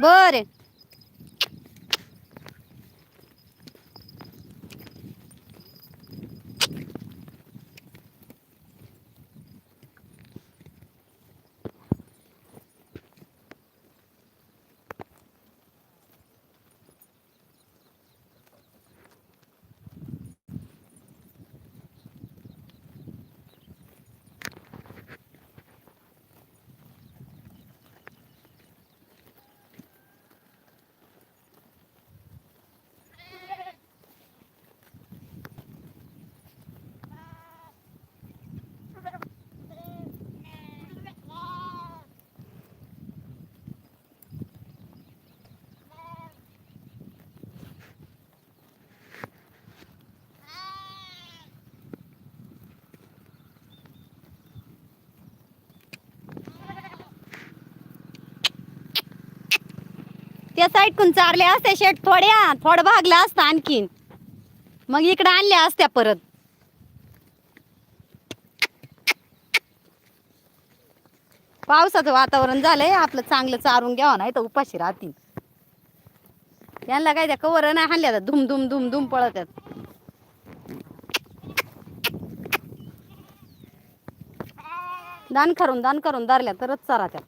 बरं. त्या साईडकून चारले असते शेट थोड्या थोडं भागला असतं आणखीन. मग इकडे आणल्या असत्या परत. पावसाचं वातावरण झालंय आपलं चांगलं चारून घ्यावं नाही तर उपाशी राहतील. यांना काय त्या कवर नाही हाणल्या तर धुम धुम धुम धुम पळत दान करून दान करून धरल्या तरच चारा त्या.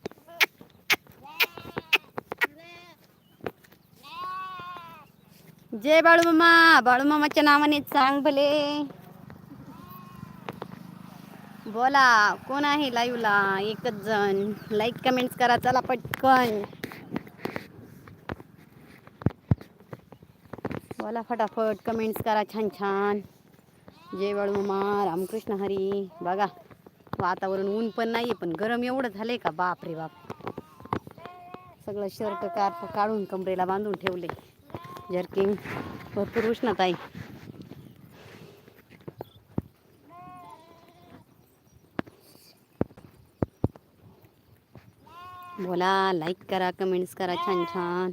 जय बाळूमामा बाळूमामाच्या नावाने सांग भले. बोला कोण आहे लाईव्हला एकच जण. लाईक कमेंट्स करा चला पटकन. बोला फटाफट कमेंट्स करा छान छान. जय बाळूमामा रामकृष्ण हरी. बघा वातावरण ऊन पण नाही पण गरम एवढं झालंय का? बाप रे बाप. सगळं शर्ट कार काढून कमरेला बांधून ठेवले जर्किंग भरपूर उष्णता आहे. बोला लाईक करा कमेंट्स करा छान छान.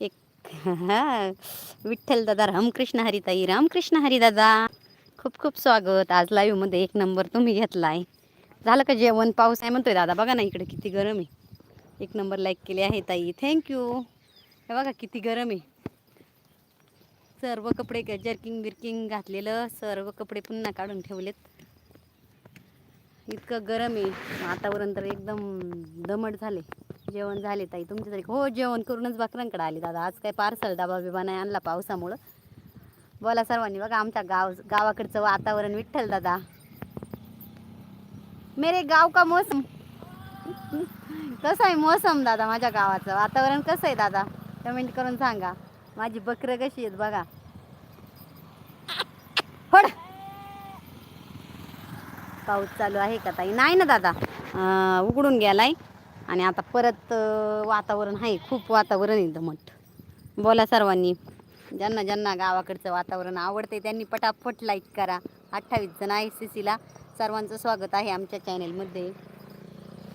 एक विठ्ठल दादा रामकृष्ण हरिताई रामकृष्ण हरी दादा. खूप खूप स्वागत. आज लाईव्हमध्ये एक नंबर तुम्ही घेतलाय. झालं का जेवण? पाऊस आहे म्हणतोय दादा. बघा ना इकडे किती गरम आहे. एक नंबर लाईक केले आहे ताई. थँक्यू हे बघा किती गरम आहे. सर्व कपडे जर्किंग बिर्किंग घातलेलं. सर्व कपडे पुन्हा काढून ठेवलेत. इतकं गरम आहे. वातावरण तर एकदम दमट झाले जेवण झाले ताई तुमच्या तरी. हो जेवण करूनच बकरांकडे आले दादा. आज काय पार्सल डबा बिबा नाही आणला पावसामुळं. बोला सर्वांनी. बघा आमच्या गाव गावाकडचं वातावरण विठ्ठल दादा. मेरे गाव का मौसम? कसं आहे मोसम दादा माझ्या गावाचं. वातावरण कसं आहे दादा? कमेंट करून सांगा. माझी बकरं कशी आहेत बघा. फड पाऊस चालू आहे का ताई? नाही ना दादा. उघडून गेलाय. आणि आता परत वातावरण आहे. खूप वातावरण आहे दमट बोला सर्वांनी. ज्यांना ज्यांना गावाकडचं वातावरण आवडते त्यांनी पटापट लाईक करा. अठ्ठावीस जण आय सी सीला सर्वांचं स्वागत आहे आमच्या चॅनेलमध्ये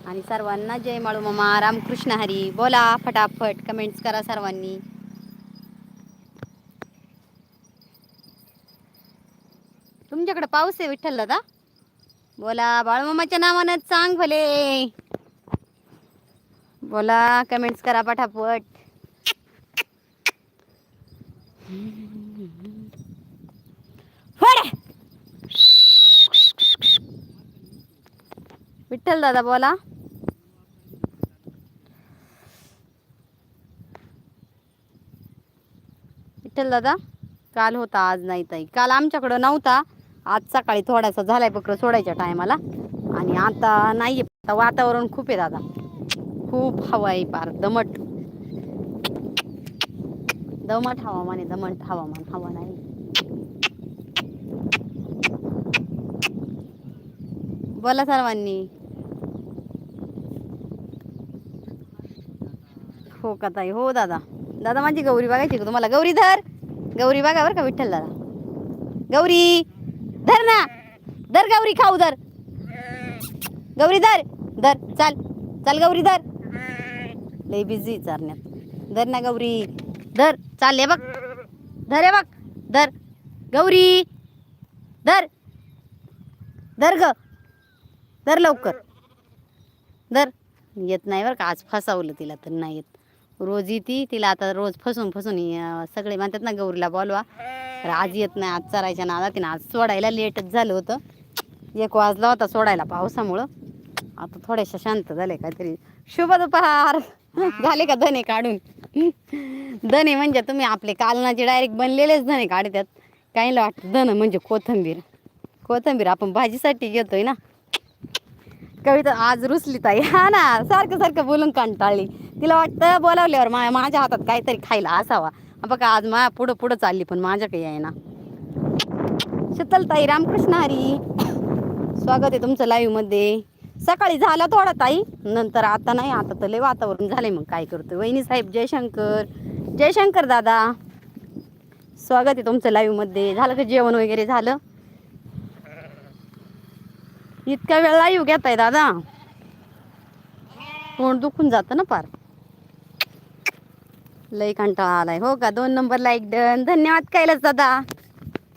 आणि सर्वांना जय माळू मामा. रामकृष्ण हरी. बोला फटाफट कमेंट्स करा सर्वांनी. तुमच्याकडे पाऊस आहे विठ्ठल दादा बोला बाळूमामाच्या नावानं सांग भले. बोला कमेंट्स करा पटापट. विठ्ठल दादा बोला. विठ्ठल दादा. काल होता आज नाही ताई. काल आमच्याकडं नव्हता. आज सकाळी थोडासा झालाय बकरं सोडायच्या टायमाला. आणि आता नाही आता वातावरण खूप आहे दादा. खूप हवा आहे पार दमट. दमट हवामान आहे. दमट हवामान. हवा नाही. बोला सर्वांनी. हो का ताई? हो दादा. दादा माझी गौरी बघायची का तुम्हाला? गौरी धर. गौरी बघा बरं का विठ्ठल दादा. गौरी धर ना. धर गौरी खाऊ धर. गौरी धर. धर चाल. चाल गौरी धर. लय बिझी चारण्यात धर ना गौरी. धर. चाल हे बघ. धर हे बघ. धर. गौरी धर. धर ग. धर लवकर. धर. येत नाही बरं का. आज फसावलं तिला तर नाही येत. रोज येते तिला आता रोज फसून फसून सगळे म्हणतात ना गौरीला बोलवा. तर आज येत नाही आज चरायच्या नादा तिनं आज सोडायला लेटच झालं होतं. एक वाजला होता सोडायला पावसामुळं. आता थोड्याशा शांत झाले काहीतरी. शुभ दुपार झाले का धने काढून? धने म्हणजे तुम्ही आपले कालनाचे डायरेक्ट बनलेलेच धने काढतात. काहीला वाटतं धन म्हणजे कोथंबीर. कोथंबीर आपण भाजीसाठी घेतोय ना. कविता आज रुसली ताई. हा ना सारखं सारखं बोलून कंटाळली. तिला वाटतं बोलावल्यावर मा माझ्या हातात काहीतरी खायला असावा. बघा आज मा पुढं पुढं चालली पण माझ्या काही आहे ना. शीतल ताई रामकृष्ण हरी. स्वागत आहे तुमचं लाईव्हमध्ये. सकाळी झाला थोडा ताई नंतर आता नाही आता तर लय वातावरण झालंय मग. काय करतोय? वहिनी साहेब जयशंकर. जयशंकर दादा. स्वागत आहे तुमचं लाईव्हमध्ये. झालं का जेवण वगैरे? झालं? इतका वेळ लाईव्ह घेताय दादा. तोंड दुखून जातं ना पार लई कंटाळा आलाय. हो का? दोन नंबर लाईक डन. धन्यवाद कैलास दादा.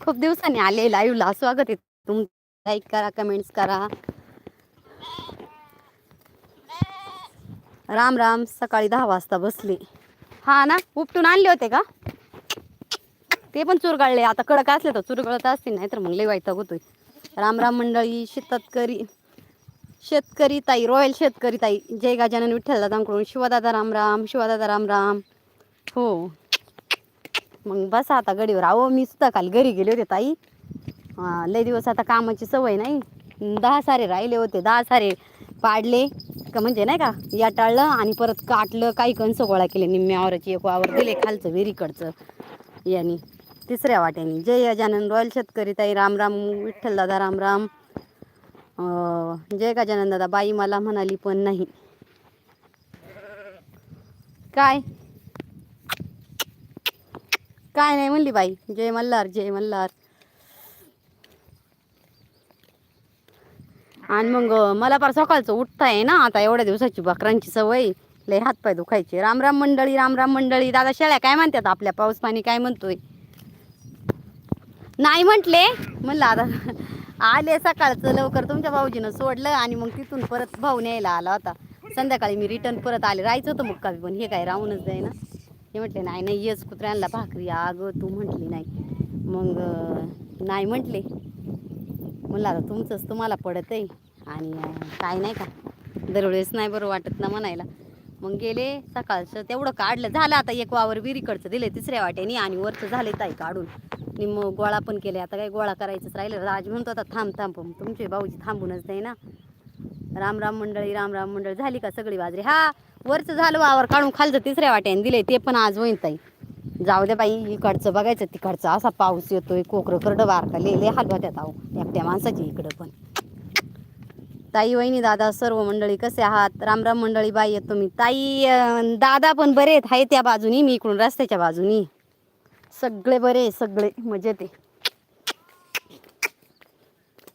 खूप दिवसांनी आले लाईव्हला स्वागत आहे तुम लाईक करा कमेंट्स करा. राम राम. सकाळी दहा वाजता बसले. हा ना? उपटून आणले होते का? ते पण चुरगाळले. आता कडक असले तर चुरगळत असतील नाही तर मग लई वाईट होतोय राम राम मंडळी शेतकरी शेतकरी ताई रॉयल शेतकरी ताई जय गजानन विठ्ठल दादांकडून शिवदादा रामराम शिवदादा रामराम हो. मग बसा आता गडीवर. अहो मी सुद्धा काल घरी गेले होते ताई. लय दिवस आता कामाची सवय नाही. दहा सारे राहिले होते दहा सारे पाडले. का म्हणजे नाही का या टाळलं आणि परत काटलं काही कंस गोळा केले निम्म्या आवराची एक वावर दिले खालचं विहिरीकडचं. यांनी. तिसऱ्या वाट्याने जय गजानन रॉयल शेतकरी ताई. राम राम विठ्ठल दादा राम राम. जय गजानन दादा? बाई मला म्हणाली पण नाही. काय? काय नाही म्हणली बाई. जय मल्हार जय मल्हार. आणि मग मला फार सकाळचं आहे ना आता एवढ्या दिवसाची बकरांची सवय लय हातपाय दुखायचे. राम राम मंडळी राम राम मंडळी. दादा शेळ्या काय म्हणतात? आपल्या पाऊस पाणी काय म्हणतोय? नाही म्हटले. म्हणलं आता आले सकाळचं लवकर तुमच्या भाऊजीनं सोडलं आणि मग तिथून परत भाऊ न्यायला आला होता. संध्याकाळी मी रिटर्न परत आले. राहायचं होतं मुक्कामी पण हे काय राहूनच जाय ना हे म्हटले नाही नाही येस कुत्र्यांना भाकरी. अगं तू म्हटली नाही. मग नाही म्हटले. म्हणलं आता तुमचंच तुम्हाला पडत आहे आणि काय नाही का? दरवेळेस नाही बरं वाटत ना म्हणायला. मग गेले सकाळचं तेवढं काढलं. झालं आता एक वावर विहिरीकडचं दिलं तिसऱ्या वाट्याने आणि वरचं झाले ताई काढून. निम्म गोळा पण केले आता काही गोळा करायचंच राहिलं. राज म्हणतो आता थांब थांब तुमचे भाऊजी थांबूनच नाही ना. राम राम मंडळी राम राम मंडळी. झाली का सगळी बाजरी? हा वरचं झालं वावर काढून खालचं तिसऱ्या वाट्याने दिले ते पण आज होईन ताई. जाऊ दे बाई इकडचं बघायचं तिकडचं असा पाऊस येतोय कोकरं करडं बारका लिहिले हलवा त्यात आहो एकट्या माणसाची इकडं पण. ताई वहिनी दादा सर्व मंडळी कसे आहात? राम राम मंडळी बाई येतो मी. ताई दादा पण बरे आहेत त्या बाजूनी. मी इकडून रस्त्याच्या बाजूनी. सगळे बरे सगळे. मजेत आहे.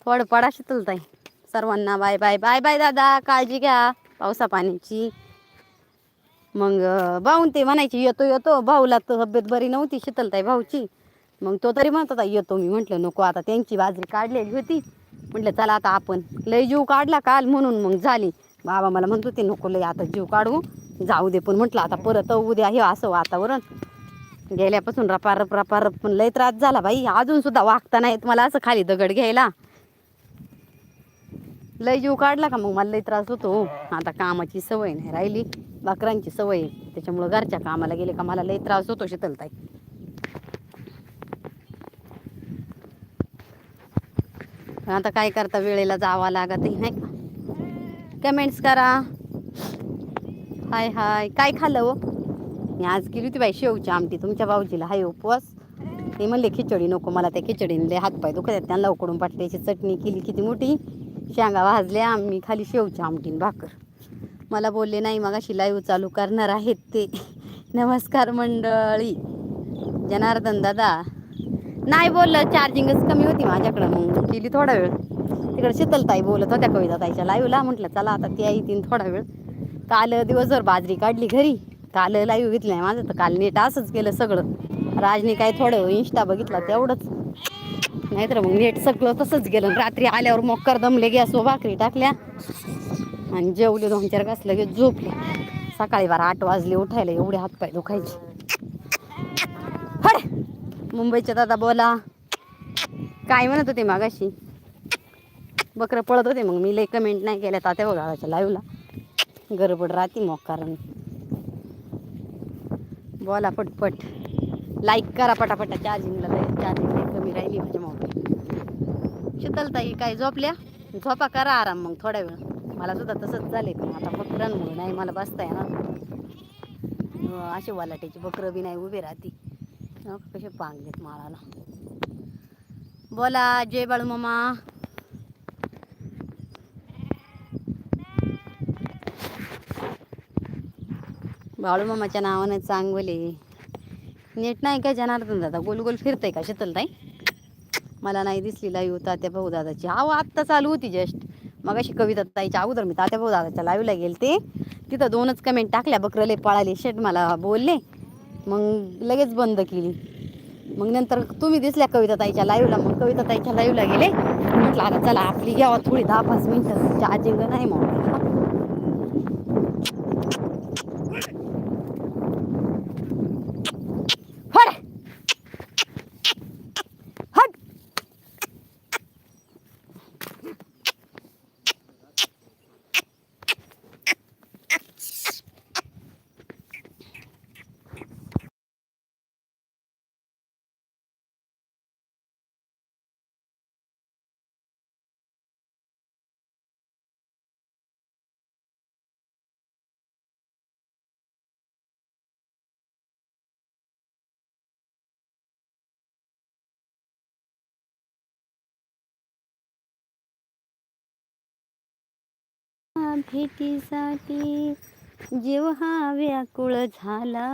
थोडं पडा ताई सर्वांना बाय बाय बाय बाय दादा. काळजी घ्या. पावसा पाण्याची. मग भाऊ भाऊन ते म्हणायची येतो येतो. भाऊला तब्येत बरी नव्हती शीतलताई भाऊची. मग तो तरी म्हणत होता येतो मी. म्हटलं नको आता त्यांची बाजरी काढलेली होती. म्हटलं चला आता आपण. लय जीव काढला काल म्हणून मग झाली. बाबा मला म्हणत होते नको लय आता जीव काढू. जाऊ दे पण. म्हटलं आता परत उद्या हे असं वातावरण. गेल्यापासून रपारप रपारप पण लय त्रास झाला बाई. अजून सुद्धा वागता नाहीत मला असं खाली दगड घ्यायला. लय जीव काढला का मग? मला लय त्रास होतो. आता कामाची सवय नाही राहिली. बाकरांची सवय त्याच्यामुळं घरच्या कामाला गेले का मला लय त्रास होतो शीतलताई. आता काय करता? वेळेला जावा लागत नाही का? कमेंट्स करा. हाय हाय. काय खाल्लं हो? मी आज गेली होती बाई शेवची आमटी. तुमच्या भाऊजीला हाय उपवास. ते म्हणले खिचडी नको मला त्या खिचडीने. हात हातपाय दुखत आहेत. त्यांना उकडून पाटल्याची चटणी केली किती मोठी. शेंगा भाजल्या आम्ही खाली शेवच्या आमटीन भाकर. मला बोलले नाही मग अशी लाईव्ह चालू करणार आहेत ते. नमस्कार मंडळी. जनार्दन दादा. नाही बोललं चार्जिंगच कमी होती माझ्याकडं. मग गेली थोडा वेळ. तिकडे शीतलताई बोलत होत्या कविता ताईच्या लाईव्हला म्हटलं चला आता ती येईन थोडा वेळ. काल दिवसभर बाजरी काढली घरी. काल लाईव्ह घेतली नाही माझं तर काल नेट असंच केलं सगळं. राजने काय थोडं इन्स्टा बघितला तेवढंच. नाहीतर मग नेट सगळं तसंच गेलं. रात्री आल्यावर मोकर दमले गॅसवर भाकरी टाकल्या. आणि जेवले दोन चार घास लगेच झोपले. सकाळी बारा आठ वाजले उठायला एवढे हातपाय दुखायचे. हड मुंबईच्या दादा बोला. काय म्हणत होते मागाशी? बकरं पळत होते मग मी लई कमेंट नाही केल्या तात्या बघाच्या लाईव्हला गडबड राहते मग कारण बोला पटपट. लाईक करा पटापटा. चार्जिंगला चार्जिंग कमी राहिली माझ्या मोबाईल शीतलताई काय झोपल्या? झोपा करा आराम मग थोड्या वेळ. मला सुद्धा तसंच झाले पण आता बकरांमुळे नाही मला बसता येणार. असे वालाट्याची बकरं बी नाही उभे राहते. कसे कसे पांगलेत माळाला. बोला जय बाळू मामा. बाळू मामाच्या नावानं चांगले नेट नाही काय जनार्दन दादा? गोल गोल फिरतंय का शीतलताई? मला नाही दिसली लाईव्ह तात्या भाऊ दादाची. अहो आत्ता चालू होती जस्ट मग अशी कविता ताईच्या अगोदर मी तात्या भाऊ दादाच्या लाईव्हला गेलते. तिथं दोनच कमेंट टाकल्या बकरले पळाले शेट मला बोलले. मग लगेच बंद केली. मग नंतर तुम्ही दिसल्या कविता ताईच्या लाईव्हला मग कविता ताईच्या लाईव्हला गेले. म्हटलं आता चला आपली घ्यावा थोडी दहा पाच मिनटं. चार्जिंग नाही मग भेटीसाठी जीव हा व्याकुळ झाला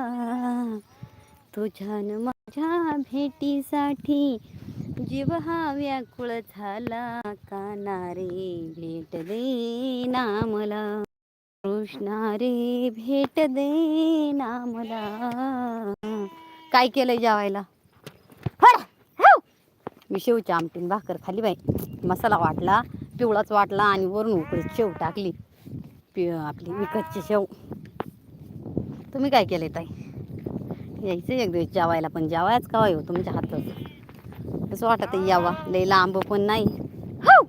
तुझ्यान माझ्या भेटीसाठी जीव हा व्याकुळ झाला कानारे भेट दे ना मला कृष्णारे भेट दे ना मला. काय केलंय जेवायला? मी शेवच्या आमटीन भाकर खाली बाई. मसाला वाटला. पिवळाच वाटला आणि वरून उकडे शेव टाकली. पि आपली विकतची शेव. तुम्ही काय केले ताई? यायचं एक दिवस जेवायला पण जेवायच का हो तुमच्या हातात कसं वाटत यावा? लई लांब पण नाही. हो!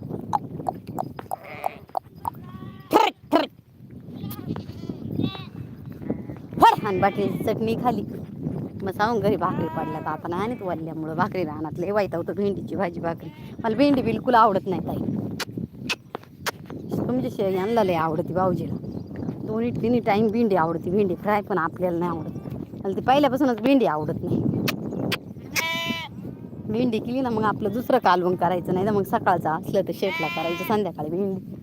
हाव. आणि बाटलीची चटणी खाली. मग सांगून घरी भाकरी पडल्या तर आता नाही आणत वाढल्यामुळं भाकरी राहणार लय वाईट होतं भेंडीची भाजी भाकरी. मला भेंडी बिलकुल आवडत नाही ताई. म्हणजे शे यांना लय आवडती भाऊजीला. दोन्ही तिन्ही टाईम भेंडी आवडती भेंडी फ्राय पण आपल्याला नाही आवडत. आणि ती पहिल्यापासूनच भेंडी आवडत नाही. भेंडी केली ना मग आपलं दुसरं कालवण करायचं नाही तर मग सकाळचं असलं तर शेटला करायचं संध्याकाळी भेंडी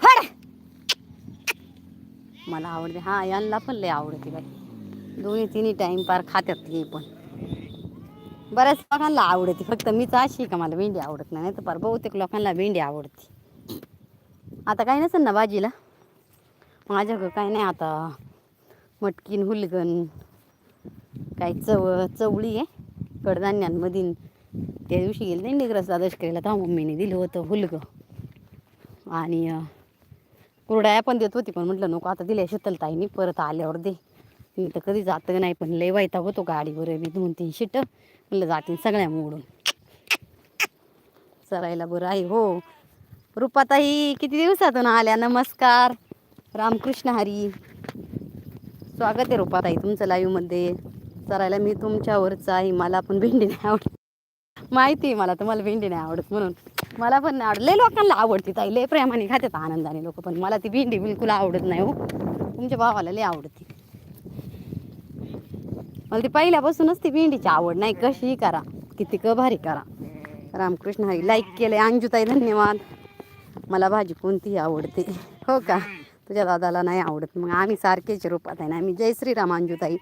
हड मला आवडते. हा यांना पण लय आवडते बाई. दोन्ही तिन्ही टाईम पार खात्यात हे पण. बऱ्याच लोकांना आवडते. फक्त मीच अशी का मला भेंडी आवडत नाही. तर पार बहुतेक लोकांना भेंडी आवडते. आता काही नसेल ना भाजीला? माझ्याकडं काही नाही आता. मटकीन हुलगण काही चव चवळी आहे. कडधान्यांमधील त्या दिवशी गेले नाही निग्रस द्वादश केला तेव्हा मम्मीने दिलं होतं हुलगं. आणि कुरड्या पण देत होती पण म्हटलं नको आता दिल्या शीतलताईनी परत आल्यावर दे. मी तर कधी जात नाही पण लय वाईटा होतो गाडीवर मी दोन तीन शीट म्हटलं जातील सगळ्या मोडून. चरायला बरं आहे हो. रुपाताई किती दिवसातून आल्या? नमस्कार. रामकृष्ण हरी. स्वागत आहे रुपाताई तुमचं लाईव्हमध्ये चरायला मी तुमच्यावरच आहे मला पण भेंडी नाही आवडत. माहिती आहे मला तुम्हाला भेंडी नाही आवडत म्हणून. मला पण नाही लय लोकांना आवडते ताई लय प्रेमाने खातात आनंदाने लोक पण. मला ती भेंडी बिलकुल आवडत नाही हो. तुमच्या भावाला लय आवडते. मला ती पहिल्यापासूनच ती भेंडीची आवड नाही. कशीही करा किती क भारी करा. रामकृष्ण हरी लाईक केले अंजुताई धन्यवाद. मला भाजी कोणतीही आवडते. हो का? तुझ्या दादाला नाही आवडत. मग आम्ही सारखेच रूपात आहे ना. आम्ही जय श्रीराम अंजुताई.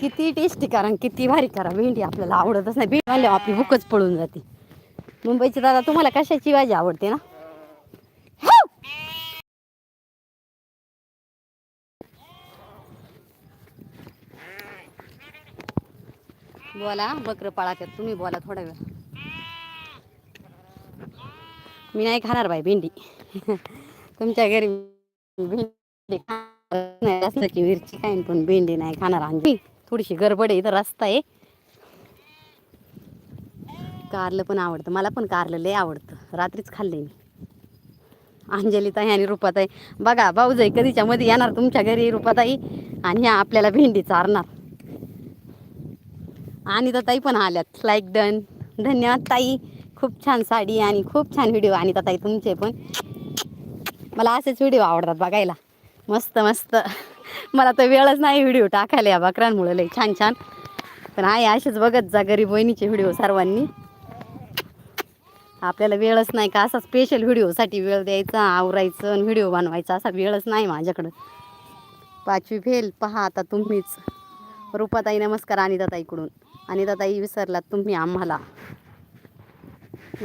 किती टेस्टी करा आणि किती भारी करा. भेंडी आपल्याला आवडतच नाही. भेंडी आल्यावर आपली भूकच पळून जाते. मुंबईचे दादा तुम्हाला कशाची भाजी आवडते ना? बोला बकर पाळा कर तुम्ही बोला थोडा वेळ. मी नाही खाणार बाई भेंडी. तुमच्या घरी भेंडी खाणार रस्त्याची मिरची खाईन पण भेंडी नाही खाणार. आणखी थोडीशी गडबड आहे इथं रस्ता आहे. कारलं पण आवडतं. मला पण कारलं लय आवडतं. रात्रीच खाल्ले मी. अंजलीताई आणि रुपाताई. बघा भाऊजाई कधीच्या मध्ये येणार तुमच्या घरी रुपाताई? आणि ह्या आपल्याला भेंडी चारणार. आणि तर ताई पण आल्यात. लाईक डन धन्यवाद ताई. खूप छान साडी आणि खूप छान व्हिडिओ. आणि ताई तुमचे पण. मला असेच व्हिडिओ आवडतात बघायला. मस्त मस्त. मला तर वेळच नाही व्हिडिओ टाकायला या बकरांमुळे लय छान छान. पण आहे असेच बघत जा गरीब बहिणीचे व्हिडिओ सर्वांनी. आपल्याला वेळच नाही का असा स्पेशल व्हिडिओसाठी वेळ द्यायचा आवरायचं आणि व्हिडिओ बनवायचा असा वेळच नाही माझ्याकडं. पाचवी फेल पहा आता तुम्हीच. रुपाताई नमस्कार अनिताताईकडून. अनिताताई विसरलात तुम्ही आम्हाला.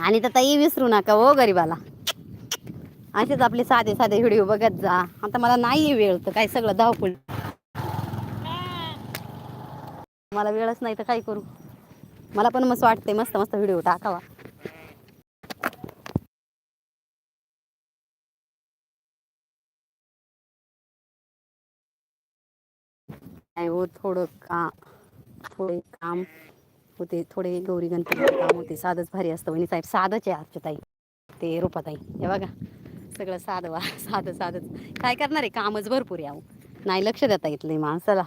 अनिताताई विसरू नका हो गरीबाला. असेच आपले साधे साधे व्हिडिओ बघत जा. आता मला नाही वेळ तर काय सगळं धावपळ. मला वेळच नाही तर काय करू? मला पण मस्त वाटते मस्त मस्त व्हिडिओ टाकावा. नाही हो थोडं का थोडे काम होते थोडे गौरी गणपतीचे काम होते. साधंच भारी असतं वहिनी साहेब. साधंच आहे आजच्या ताई ते रूपाताई. हे बघा सगळं साधं वा साधं साधंच. काय करणार आहे? कामच भरपूर यावं नाही लक्ष देता येत माणसाला.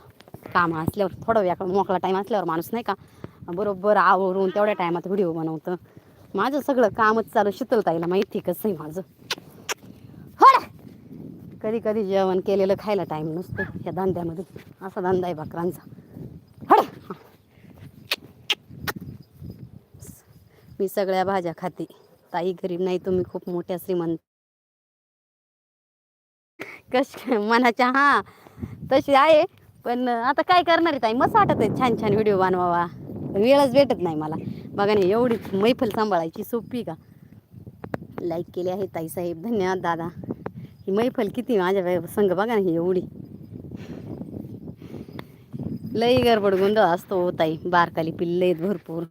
काम असल्यावर थोडं व्याक मोकळा टाईम असल्यावर माणूस नाही का बरोबर आवरून तेवढ्या टायमात व्हिडिओ बनवतं. माझं सगळं कामच चालू शीतलताईला माहिती कसं आहे माझं. कधी कधी जेवण केलेलं खायला टाईम नसतो या धंद्यामध्ये. असा धंदा आहे बकरांचा. हड! मी सगळ्या भाज्या खाते. ताई गरीब नाही तुम्ही खूप मोठ्या श्रीमंत. कश मनाच्या हा तशी आहे. पण आता काय करणार आहे ताई? मस्त वाटत आहे छान छान व्हिडिओ बनवावा. वेळच भेटत नाही मला. बघा नाही एवढी मैफल सांभाळायची सोपी का? लाईक केली आहे ताई साहेब. धन्यवाद दादा. ही मैफल किती माझ्या संघ संग बघा ना ही एवढी. लई गडबड गोंधळ असतो हो ताई. बारकाली पिल्ले आहेत भरपूर.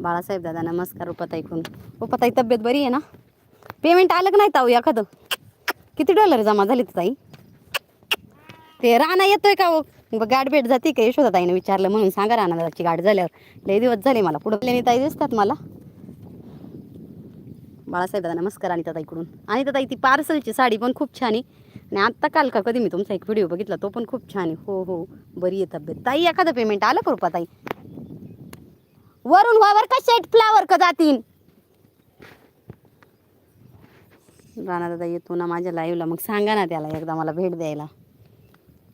बाळासाहेब दादा नमस्कार उपताईकडून उपताई तब्येत बरी आहे ना? पेमेंट आलं का नाही ताऊ एखादं? किती डॉलर जमा झाली ताई? ते राणा येतोय का हो? गाठ भेट जाते का? यशोदा ताईने विचारलं म्हणून सांगा राणा दादाची गाठ झाल्यावर. लई दिवस झाले मला. पुढे ताई दिसतात मला. बाळासाहेब दादा नमस्कार आणि ताईकडून आणि ताई ती पार्सलची साडी पण खूप छान आहे. आणि आत्ता काल का कधी मी तुमचा एक व्हिडिओ बघितला तो पण खूप छान आहे. हो हो बरी आहे तब्येत. ताई एखादं पेमेंट आलं का ताई? वरून वावर का शेट फ्लावर का जातीन? राणा दादा येतो ना माझ्या लाईव्हला मग सांगा ना त्याला एकदा मला भेट द्यायला.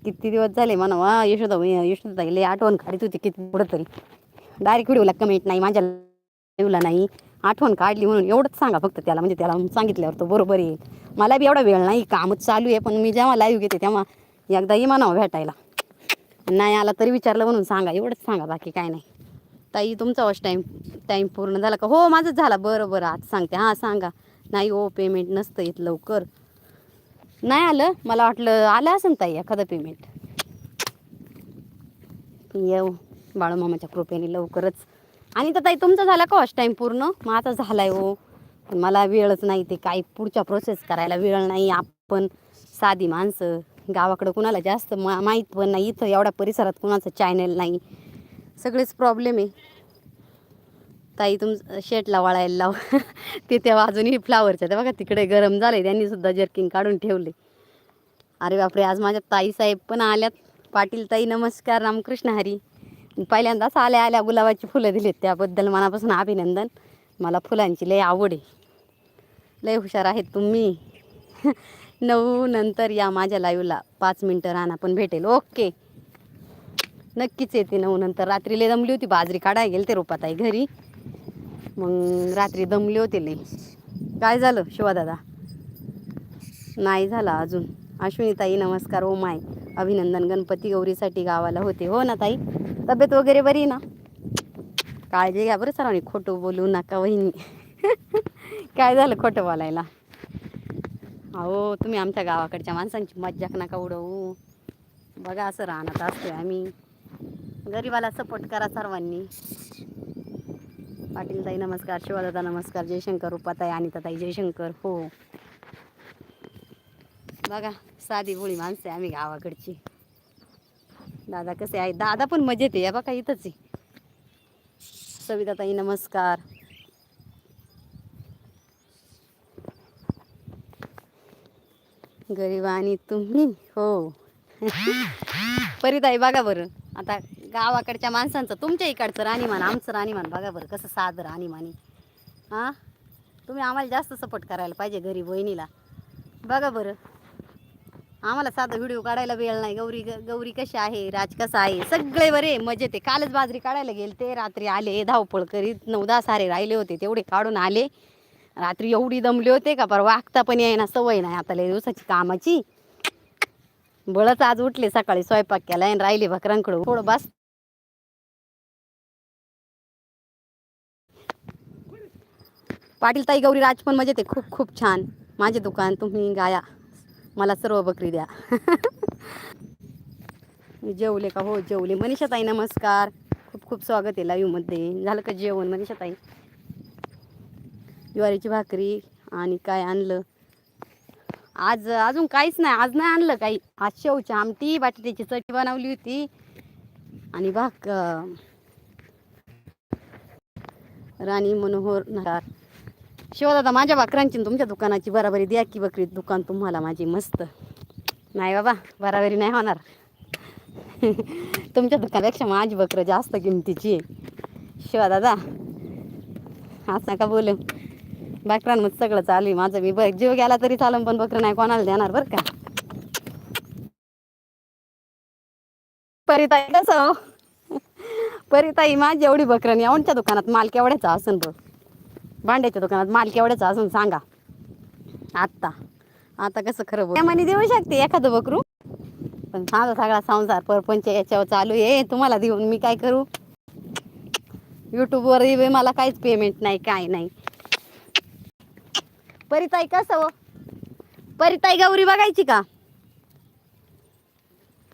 किती दिवस झाले म्हणा वा यशोदा यशोदा ताई लई आठवण काढत होती किती पुढं तरी. डायरेक्ट व्हिडिओला कमेंट नाही माझ्या लाईव्हला नाही. आठवण काढली म्हणून एवढंच सांगा फक्त त्याला. म्हणजे त्याला सांगितल्यावर तो बरोबर येईल. मला बी एवढा वेळ नाही कामच चालू आहे पण मी जेव्हा लाईव्ह घेते तेव्हा एकदा ये म्हणावं भेटायला. नाही आला तरी विचारलं म्हणून सांगा एवढंच सांगा बाकी काय नाही. ताई तुमचा वॉश टाईम टाईम पूर्ण झाला का? हो माझंच झाला. बरं बरं आज सांगते. हां सांगा. नाही हो पेमेंट नसतं येत लवकर. नाही आलं. मला वाटलं आलं असेल ताई एखादं पेमेंट येऊ. बाळूमामाच्या कृपेने लवकरच आणि तर ताई तुमचा झाला का वॉश टाईम पूर्ण? माझा झाला आहे हो. पण मला वेळच नाही ते काही. पुढच्या प्रोसेस करायला वेळ नाही. आपण साधी माणसं. गावाकडं कुणाला जास्त मा माहीत पण नाही. इथं एवढ्या परिसरात कुणाचं चॅनल नाही. सगळेच प्रॉब्लेम आहे. ताई तुम शेटला वळायला लाव. ते तेव्हा अजूनही फ्लावरच्या ते बघा तिकडे गरम झाले त्यांनी सुद्धा जर्किंग काढून ठेवले. अरे बापरे आज माझ्या ताई साहेब पण आल्यात. पाटील ताई नमस्कार. रामकृष्ण हरी. पहिल्यांदाच आल्या आल्या गुलाबाची फुलं दिलीत. त्याबद्दल मनापासून अभिनंदन. मला फुलांची लय आवड आहे. लय हुशार आहेत तुम्ही. नऊ नंतर या माझ्या लाईव्हला. पाच मिनटं राहणं पण भेटेल. ओके. नक्कीच येते नऊ नंतर. रात्री लय दमली होती. बाजरी काढायला गेले ते रुपाताई घरी. मग रात्री दमली होते लय. काय झालं शिवादादा? नाही झाला अजून. अश्विनीताई नमस्कार. ओ माय अभिनंदन गणपती गौरीसाठी गावाला होते. हो ना ताई? तब्येत वगैरे बरी ना? काळजी घ्या बरं सर्वांनी खोटं बोलू नका वहिनी. काय झालं खोटं बोलायला? अहो तुम्ही आमच्या गावाकडच्या माणसांची मज्जाक नका उडवू. बघा असं राहणार असते आम्ही. गरीबाला सपोर्ट करा सर्वांनी. पाटीलताई नमस्कार. शिवादादा नमस्कार. जयशंकर उपाताई अनिताताई जयशंकर. हो. बघा साधी भोळी माणसं आहे आम्ही गावाकडची. दादा कसे आहे दादा पण मजेत आहे या बघा इथंच आहे. सविताताई नमस्कार. गरीब आणि तुम्ही हो. परिताई बघा बरं. आता गावाकडच्या माणसांचं तुमच्या इकडचं राणीमान आमचं राणीमान बघा बरं कसं साधं राणीमानी हां? तुम्ही आम्हाला जास्त सपोर्ट करायला पाहिजे गरीब बहिणीला बघा बरं. आम्हाला साधा व्हिडिओ काढायला वेळ नाही. गौरी गौरी कशी आहे? राज कसा आहे? सगळे बरे मजेत आहे. कालच बाजरी काढायला गेले ते रात्री आले धावपळ करीत नऊ दहा सारे राहिले होते तेवढे काढून आले. रात्री एवढी दमले होते का? पर वागता पण येईना सवय नाही आता लय दिवसाची कामाची. बळच आज उठले सकाळी स्वयंपाक केला आणि राहिले भाकरांकडं थोडं बस. पाटील ताई गौरी राज पण मजेत आहे. खूप खूप छान. माझे दुकान तुम्ही गाया. मला सर्व बकरी द्या. जेवले का? हो जेवले. मनीषा ताई नमस्कार. खूप खूप स्वागत आहे लाईव्हमध्ये झालं का जेवण मनीषा ताई ज्वारीची भाकरी आणि काय आणलं? आज अजून काहीच नाही. आज नाही आणलं काही. आज शेवची आमटी बटाट्याची चटणी बनवली होती. आणि भाक राणी मनोहर नकार शिवदादा माझ्या बकरांची तुमच्या दुकानाची बराबरी द्या की बकरी दुकान तुम्हाला माझी मस्त. नाही बाबा बराबरी नाही होणार. तुमच्या दुकानापेक्षा माझी बकरं जास्त किमतीची आहे. शिवादादा असं नका बोलू. बकरांमध्ये सगळं चालू आहे. माझं मी बघ जीव गेला तरी चालून पण बकरं नाही कोणाला देणार बरं का? परिताई कसं हो? परिताई माझी एवढी बकरं नाही दुकानात माल केवढ्याचा असेल बघ. भांड्याच्या दुकानात माल केवढ्याचा असून सांगा. आत्ता. आता कसं खरं बोल? मनी देऊ शकते एखादं बकरू. पण माझा सगळा संसार परपंच याच्यावर चालू आहे. तुम्हाला देऊन मी काय करू? यूट्यूबवर मला काहीच पेमेंट नाही काय नाही. परिताई कसं हो? परिताई गौरी बघायची का?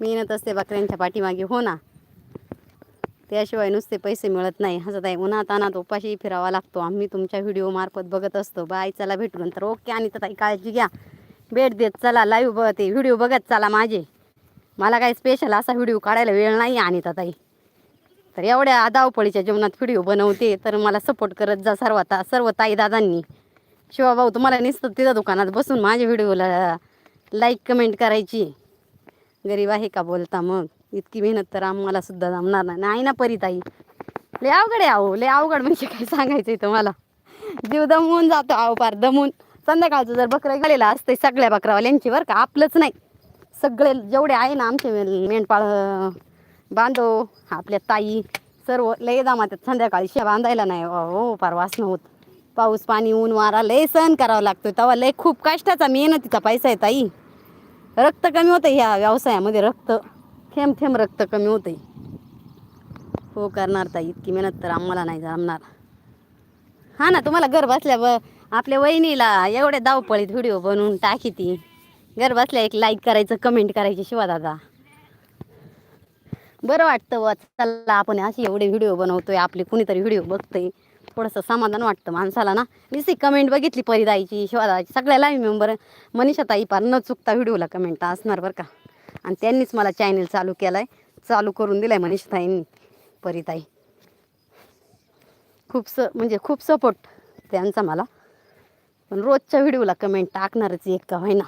मेहनत असते बकऱ्यांच्या पाठीमागे हो ना? त्याशिवाय नुसते पैसे मिळत नाही. हसत आहे. उन्हात अनात उपाशी फिरावा लागतो. आम्ही तुमच्या व्हिडिओ मार्फत बघत असतो. बाय. चला भेटू नंतर ओके. आणि ताई काळजी घ्या. भेट देत चला. लाईव्ह बघते व्हिडिओ बघत चला माझे. मला काही स्पेशल असा व्हिडिओ काढायला वेळ नाही आणि ताई तर एवढ्या धावपळीच्या जीवनात व्हिडिओ बनवते. तर मला सपोर्ट करत जा सर्व ता सर्व ताई दादांनी. शिवाभाऊ तुम्हाला निसतं तिथं दुकानात बसून माझ्या व्हिडिओला लाईक कमेंट करायची. गरीब आहे का बोलता मग? इतकी मेहनत तर आम्हाला सुद्धा जमणार नाही. नाही ना परिताई लय अवघड आहे अहो. लय अवघड म्हणजे काय सांगायचं आहे तुम्हाला? जीव दमवून जातो आहो पार दमून. संध्याकाळचं जर बकरं गेलेलं असते सगळ्या बकरावाल्यांची बरं का? आपलंच नाही. सगळे जेवढे आहे ना आमचे मेंढपाळ बांधव आपल्या ताई सर्व लय दामात संध्याकाळी शे बांधायला नाही हो. हो पार वासनं होत. पाऊस पाणी ऊन वारा लय सहन करावा लागतो तेव्हा लय खूप कष्टाचा मेहनतीचा पैसा आहे ताई. रक्त कमी होतं ह्या व्यवसायामध्ये रक्त. थेंब थेंब रक्त कमी होते हो करणार ताई इतकी मेहनत तर आम्हाला नाही जमणार. हा ना तुम्हाला घर बसल्या ब आपल्या वहिनीला एवढे धावपळीत व्हिडिओ बनवून टाकी ती. घर बसल्या एक लाईक करायचं कमेंट करायची शिवा दादा. बरं वाटतं व चला आपण अशी एवढे व्हिडिओ बनवतोय आपले कुणीतरी व्हिडिओ बघतोय. थोडंसं समाधान वाटतं माणसाला ना. निसी कमेंट बघितली परिदाईची शिवादाची लाईव्ह मेंबर मनीषा ताई पार न चुकता व्हिडिओला कमेंट असणार बरं का. आणि त्यांनीच मला चॅनल चालू केला आहे चालू करून दिला आहे मनीषताईंनी परिताई. खूप स म्हणजे खूप सपोर्ट त्यांचा मला. पण रोजच्या व्हिडिओला कमेंट टाकणारच एक का होईना.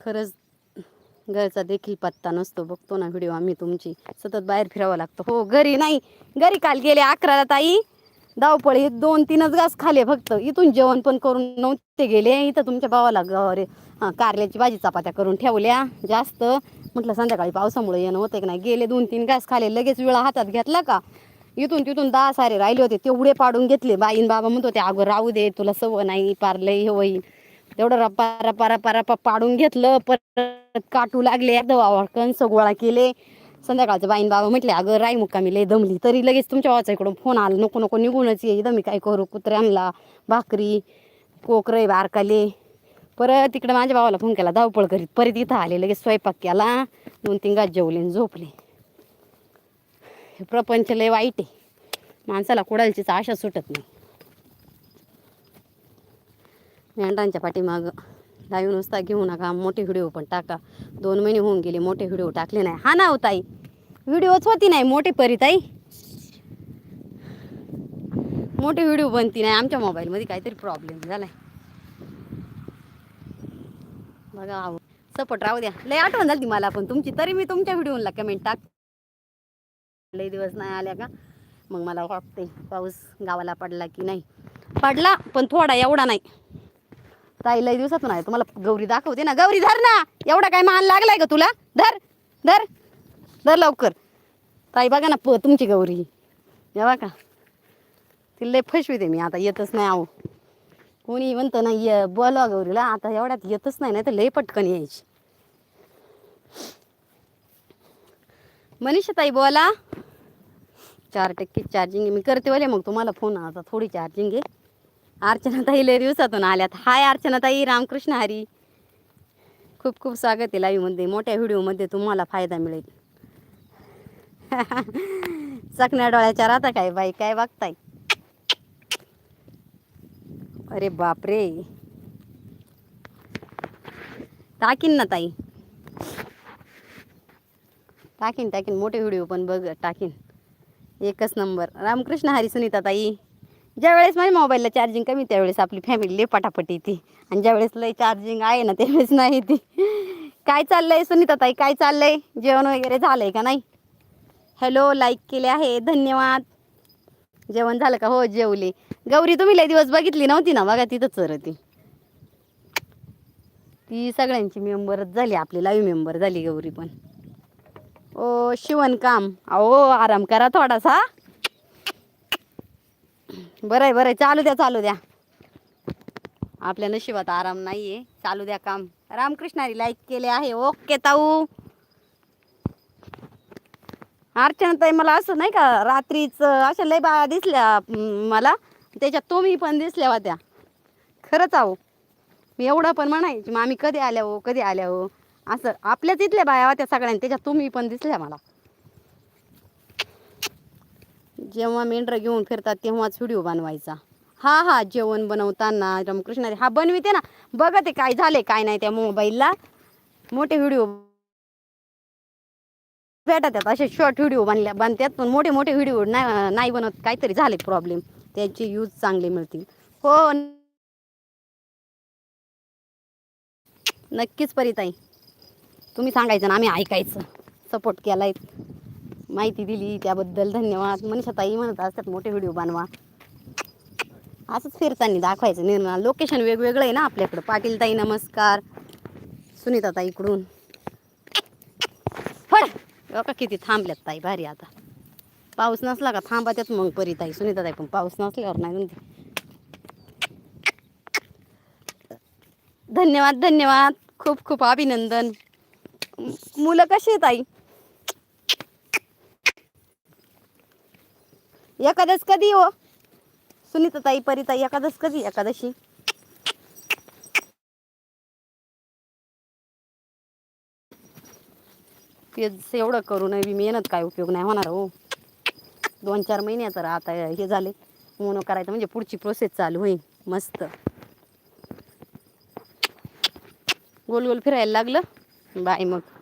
खरंच घरचा देखील पत्ता नसतो. बघतो ना व्हिडिओ आम्ही तुमची. सतत बाहेर फिरावं लागतो. हो घरी नाही. घरी काल गेले अकराला ताई. धावपळी दोन तीनच घास खाले फक्त. इथून जेवण पण करून नव्हते गेले. इथं तुमच्या भावाला अरे कारल्याची भाजी चपात्या करून ठेवल्या. जास्त म्हटलं संध्याकाळी पावसामुळे येणं होतं की नाही? गेले दोन तीन घास खाले. लगेच विळा हातात घेतला का? इथून तिथून दहा सारे राहिले होते. तेवढे पाडून घेतले. बाईन बाबा म्हणत होते अगं राहू दे तुला सवय नाही पारलंय हे होईल. तेवढं रप्पा रप्पा रप्पा रप्पा पाडून घेतलं. परत काटू लागले दवा कंस गोळा केले. संध्याकाळचं बाईन बाबा म्हटले अगं राई मुक्कामी लय दमली. तरी लगेच तुमच्या वाचा इकडून फोन आला नको नको निघूनच ये दमी मी काय करू? कुत्र्यांना भाकरी कोकरे बारकाले परत तिकडे माझ्या भावाला फोन केला धावपळ करीत. परत इथं आले लगेच स्वयंपाक केला दोन तीन गाज जेवले आणि झोपले. हे प्रपंच लय वाईट आहे. माणसाला कुडालचीच आशा सुटत नाही. मेंढरांच्या पाठीमागं लाईव्ह नुसता घेऊ नका मोठे व्हिडिओ पण टाका. दोन महिने होऊन गेले मोठे व्हिडिओ टाकले नाही. हा ना हो ताई. व्हिडिओच होती नाही मोठे परी ताई. मोठे व्हिडिओ बनती नाही आमच्या मोबाईलमध्ये काहीतरी प्रॉब्लेम झालाय. बघा आहो सपोर्ट राहू द्या. लय आठवण झाली मला पण तुमची तरी मी तुमच्या व्हिडिओला कमेंट टाक लय दिवस नाही आल्या का? मग मला वाटते पाऊस गावाला पडला की नाही? पडला पण थोडा एवढा नाही. ताई लय दिवसातून आहे. तुम्हाला गौरी दाखवते ना. गौरी धर ना. एवढा काय मान लागलाय का तुला? धर धर धर लवकर. ताई बघा ना प तुमची गौरी. हे का ती लय फसविते मी. आता येतच नाही आहो कोणी म्हणतं ना ये बोलवा गौरीला. आता एवढ्यात येतच नाही नाही तर लय पटकन यायची. मनीषा ताई बोला. चार टक्के चार्जिंग मी करते वाले मग तुम्हाला फोन आता थोडी चार्जिंग आहे. अर्चना ताई लय दिवसातून आल्यात. हाय अर्चना ताई रामकृष्ण हरी. खूप खूप स्वागत आहे लाईव्हमध्ये मोठ्या व्हिडिओमध्ये तुम्हाला फायदा मिळेल. चकण्या डोळ्याच्या राहता काय बाई? काय बघताय? अरे बापरे. टाकीन ना ताई. टाकीन टाकीन. मोठे व्हिडिओ पण बघ टाकीन. एकच नंबर रामकृष्ण हरी सुनीता ताई ज्यावेळेस माझ्या मोबाईलला चार्जिंग कमी त्यावेळेस आपली फॅमिली लय पटापट येते. आणि ज्यावेळेस लय चार्जिंग आहे ना त्यावेळेस नाही ती काय चाललंय सुनीता ताई काय चाललंय? जेवण वगैरे झालंय का नाही? हॅलो लाईक केले आहे. धन्यवाद. जेवण झालं का? हो जेवले. गौरी तुम्ही लय दिवस बघितली नव्हती ना? बघा तिथं होती ती सगळ्यांची मेंबरच झाली आपली लाईव्ह मेंबर झाली गौरी पण. ओ शिवणकाम. अहो आराम करा थोडासा. बरं आहे बरं आहे चालू द्या चालू द्या. आपल्या नशिबात आराम नाहीये. चालू द्या काम. रामकृष्णारी लाईक केले आहे. Okay tau. अर्चना ताई मला असं नाही का रात्रीच अशा लय बाया दिसल्या मला. त्याच्यात तुम्ही पण दिसल्या होत्या. खरंच आहो मी एवढं पण म्हणायची मग आम्ही कधी आल्या हो? कधी आल्या हो? असं आपल्याच इथल्या बाया होत्या सगळ्यांनी. त्याच्यात तुम्ही पण दिसल्या मला. जेव्हा मेंढरं घेऊन फिरतात तेव्हाच व्हिडिओ बनवायचा. हा हा जेवण बनवताना रामकृष्ण हा बनविते ना. बघा ते काय झाले काय नाही त्या मोबाईलला मोठे व्हिडिओ भेटतात असे शॉर्ट व्हिडिओ बनल्या बनतात पण मोठे मोठे व्हिडिओ नाही नाही बनवत काहीतरी झाले प्रॉब्लेम त्याचे यूज चांगले मिळतील. हो नक्कीच परिताई तुम्ही सांगायचं ना आम्ही ऐकायचं. सपोर्ट केलाय. माहिती दिली त्याबद्दल धन्यवाद. मनीषाताई म्हणत असतात मोठे व्हिडिओ बनवा. असंच फिरताना दाखवायचं निर्मला लोकेशन वेगवेगळं आहे ना आपल्याकडं. पाटीलताई नमस्कार. सुनीता ताई इकडून फड! बघा किती थांबल्यात ताई भारी आता. पाऊस नसला का थांबात्यात मग परी ताई. सुनीता ताई पण पाऊस नसल्यावर नाही म्हणते. धन्यवाद धन्यवाद. खूप खूप अभिनंदन. मुलं कशी आहेत ताई? एकादश कधी हो? सुनीता ताई परिताई एकादश कधी? एकादशी. तेच एवढं करून बी मेहनत काय उपयोग नाही होणार हो. दोन चार महिने तर आता हे झाले. मोनो करायचं म्हणजे पुढची प्रोसेस चालू होईल. मस्त. गोल गोल फिरायला लागलं? बाय मग.